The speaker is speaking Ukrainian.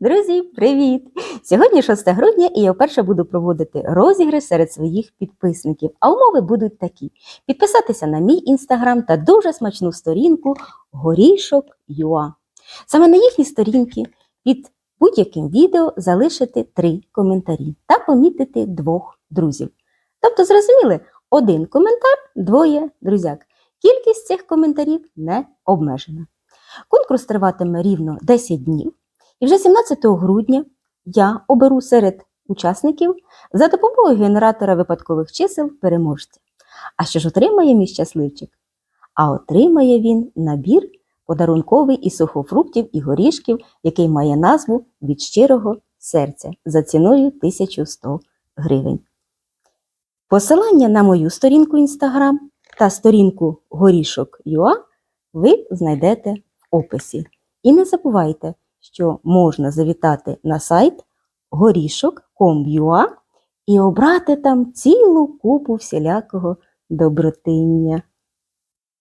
Друзі, привіт! Сьогодні 6 грудня і я вперше буду проводити розіграш серед своїх підписників. А умови будуть такі: підписатися на мій інстаграм та дуже смачну сторінку горішок.ua. Саме на їхній сторінці під будь-яким відео залишити три коментарі та помітити двох друзів. Тобто, зрозуміли, один коментар, двоє друзяк. Кількість цих коментарів не обмежена. Конкурс триватиме рівно 10 днів. І вже 17 грудня я оберу серед учасників за допомогою генератора випадкових чисел переможця. А що ж отримає мій щасливчик? А отримає він набір подарунковий із сухофруктів і горішків, який має назву від щирого серця за ціною 1100 гривень. Посилання на мою сторінку Instagram та сторінку горішок.ua ви знайдете в описі. І не забувайте, що можна завітати на сайт горішок.com.ua і обрати там цілу купу всілякого добротиння.